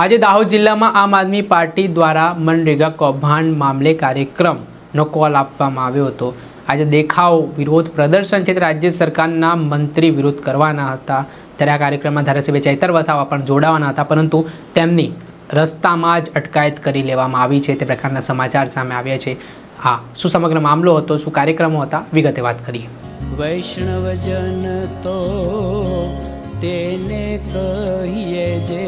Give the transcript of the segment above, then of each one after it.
આજે દાહોદ જિલ્લામાં આમ આદમી પાર્ટી દ્વારા મનરેગા કૌભાંડ મામલે કાર્યક્રમનો કોલ આપવામાં આવ્યો હતો. આજે દેખાવ, વિરોધ પ્રદર્શન છે રાજ્ય સરકારના મંત્રી વિરોધ કરવાના હતા. ત્યારે આ કાર્યક્રમમાં ધારાસભ્ય ચૈતર વસાવા પણ જોડાવાના હતા, પરંતુ તેમની રસ્તામાં જ અટકાયત કરી લેવામાં આવી છે તે પ્રકારના સમાચાર સામે આવ્યા છે. હા, શું સમગ્ર મામલો હતો, શું કાર્યક્રમો હતા, વિગતે વાત કરીએ. વૈષ્ણવજન તો તેને કહીએ જે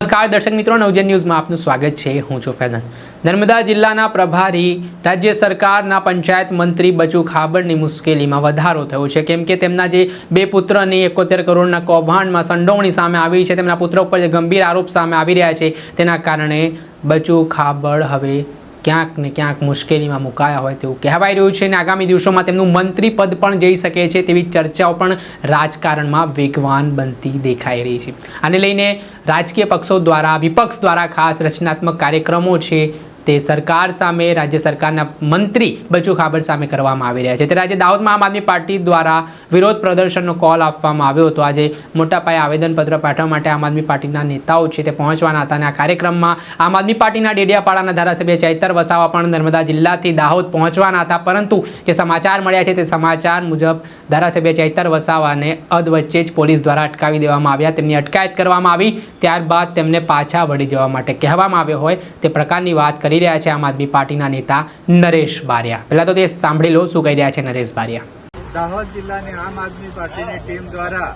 નમસ્કાર દર્શક મિત્રો, નવજન ન્યૂઝમાં આપનું સ્વાગત છે. હું છું ફેદન નર્મદા જિલ્લાના પ્રભારી, રાજ્ય સરકારના પંચાયત મંત્રી બચુ ખાબડની મુશ્કેલીમાં વધારો થયો છે. કેમ કે તેમના જે બે પુત્રની એકોતેર કરોડના કૌભાંડમાં સંડોવણી સામે આવી છે. તેમના પુત્ર ઉપર જે ગંભીર આરોપ સામે આવી રહ્યા છે, તેના કારણે બચુ ખાબડ હવે ક્યાંક ને ક્યાંક મુશ્કેલીમાં મુકાયા હોય તેવું કહેવાય રહ્યું છે અને આગામી દિવસોમાં તેમનું મંત્રી પદ પણ જઈ શકે છે તેવી ચર્ચાઓ પણ રાજકારણમાં વેગવાન બનતી દેખાઈ રહી છે. આને લઈને રાજકીય પક્ષો દ્વારા, વિપક્ષ દ્વારા ખાસ રચનાત્મક કાર્યક્રમો છે તે સરકાર સામે, રાજ્ય સરકારના મંત્રી બચુ ખાબર સામે કરવામાં આવી રહ્યા છે. ત્યારે આજે દાહોદમાં આમ આદમી પાર્ટી દ્વારા વિરોધ પ્રદર્શનનો કોલ આપવામાં આવ્યો હતો. આજે મોટા પાયે આવેદનપત્ર પાઠવવા માટે આમ આદમી પાર્ટીના નેતાઓ છે તે પહોંચવાના હતા અને આ કાર્યક્રમમાં આમ આદમી પાર્ટીના ડેડિયાપાડાના ધારાસભ્ય ચૈતર વસાવા પણ નર્મદા જિલ્લાથી દાહોદ પહોંચવાના હતા. પરંતુ જે સમાચાર મળ્યા છે તે સમાચાર મુજબ ધારાસભ્ય ચૈતર વસાવાને અધ વચ્ચે જ પોલીસ દ્વારા અટકાવી દેવામાં આવ્યા. તેમની અટકાયત કરવામાં આવી. ત્યારબાદ તેમને પાછા વળી જવા માટે કહેવામાં આવ્યો હોય તે પ્રકારની વાત કરી રહ્યા છે આમ આદમી પાર્ટીના નેતા નરેશ બારિયા. પહેલા તો તે સાંભળી લો શું કહી રહ્યા છે નરેશ બારિયા. દાહોદ જિલ્લાની આમ આદમી પાર્ટીની ટીમ દ્વારા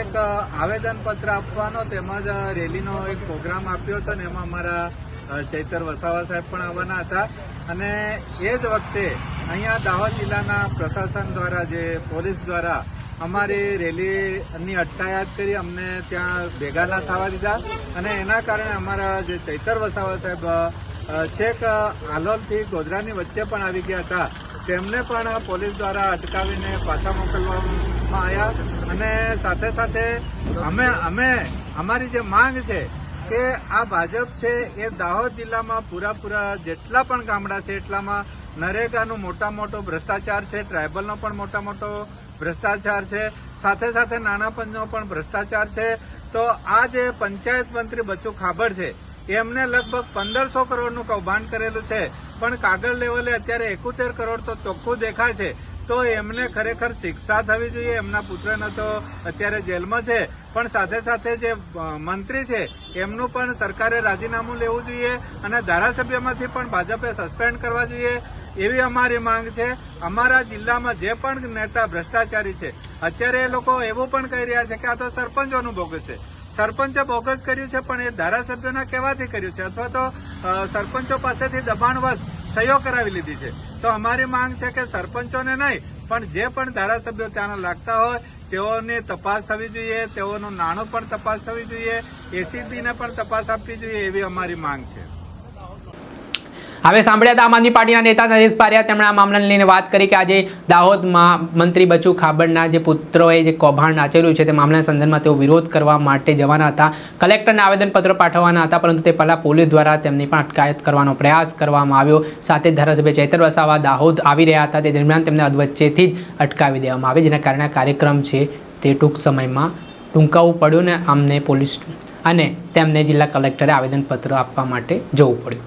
એક આવેદનપત્ર આપવાનો તેમજ રેલીનો એક પ્રોગ્રામ આપ્યો હતો ને એમાં અમારા ચૈતર વસાવા સાહેબ પણ આવવાના હતા. અને એ જ વખતે અહીંયા દાહોદ જિલ્લાના પ્રશાસન દ્વારા જે પોલીસ દ્વારા અમારી રેલીની અટકાયત કરી અમને ત્યાં ભેગા ના થવા દીધા. અને એના કારણે અમારા જે ચૈતર વસાવા સાહેબ છેક આલોલથી ગોધરાની વચ્ચે પણ આવી ગયા હતા, તેમને પણ પોલીસ દ્વારા અટકાવીને પાછા મોકલવામાં આવ્યા. અને સાથે સાથે અમે અમે, અમારી જે માંગ છે કે આ ભાજપ છે એ દાહોદ જિલ્લામાં પૂરાપૂરા જેટલા પણ ગામડા છે એટલામાં નરેગાનું મોટા મોટો ભ્રષ્ટાચાર છે, ટ્રાઇબલનો પણ મોટા મોટો ભ્રષ્ટાચાર છે, સાથે સાથે નાના પંચનો પણ ભ્રષ્ટાચાર છે. તો આ જે પંચાયત મંત્રી બચ્ચુ ખાબડ છે, એમને લગભગ પંદરસો કરોડનું કૌભાંડ કરેલું છે. પણ કાગળ લેવલે અત્યારે એકોતેર કરોડ તો ચોખ્ખું દેખાય છે. તો એમને ખરેખર શિક્ષા થવી જોઈએ. એમના પુત્રને તો અત્યારે જેલમાં છે. પણ સાથે સાથે જે મંત્રી છે, એમનું પણ સરકારે રાજીનામું લેવું જોઈએ અને ધારાસભ્યમાંથી પણ ભાજપે સસ્પેન્ડ કરવા જોઈએ એવી અમારી માંગ છે. અમારા જિલ્લામાં જે પણ નેતા ભ્રષ્ટાચારી છે, અત્યારે એ લોકો એવું પણ કહી રહ્યા છે કે આ તો સરપંચોનું ભોગ છે. સરપંચે બોગસ કર્યું છે, પણ એ ધારાસભ્યોના કહેવાથી કર્યું છે. અથવા તો સરપંચો પાસેથી દબાણવશ સહયોગ કરાવી લીધી છે. તો અમારી માંગ છે કે સરપંચોને નહીં, પણ જે પણ ધારાસભ્યો ત્યાંના લાગતા હોય, તેઓની તપાસ થવી જોઈએ, તેઓનું નાણું પણ તપાસ થવી જોઈએ, એસીબીને પણ તપાસ આપવી જોઈએ, એવી અમારી માંગ છે. હવે સાંભળ્યા હતા આમ આદમી પાર્ટીના નેતા નરેશ પારિયા તેમણે આ મામલાને લઈને વાત કરી કે આજે દાહોદમાં મંત્રી બચુ ખાબડના જે પુત્રોએ જે કૌભાંડ આચર્યું છે તે મામલાના સંદર્ભમાં તેઓ વિરોધ કરવા માટે જવાના હતા. કલેક્ટરને આવેદનપત્ર પાઠવવાના હતા, પરંતુ તે પહેલાં પોલીસ દ્વારા તેમની પણ અટકાયત કરવાનો પ્રયાસ કરવામાં આવ્યો. સાથે ધારાસભ્ય ચૈતર વસાવા દાહોદ આવી રહ્યા હતા, તે દરમિયાન તેમને અધવચ્ચેથી જ અટકાવી દેવામાં આવે, જેના કારણે કાર્યક્રમ છે તે ટૂંક સમયમાં ટૂંકાવવું પડ્યું ને આમને પોલીસ અને તેમને જિલ્લા કલેક્ટરે આવેદનપત્ર આપવા માટે જવું પડ્યું.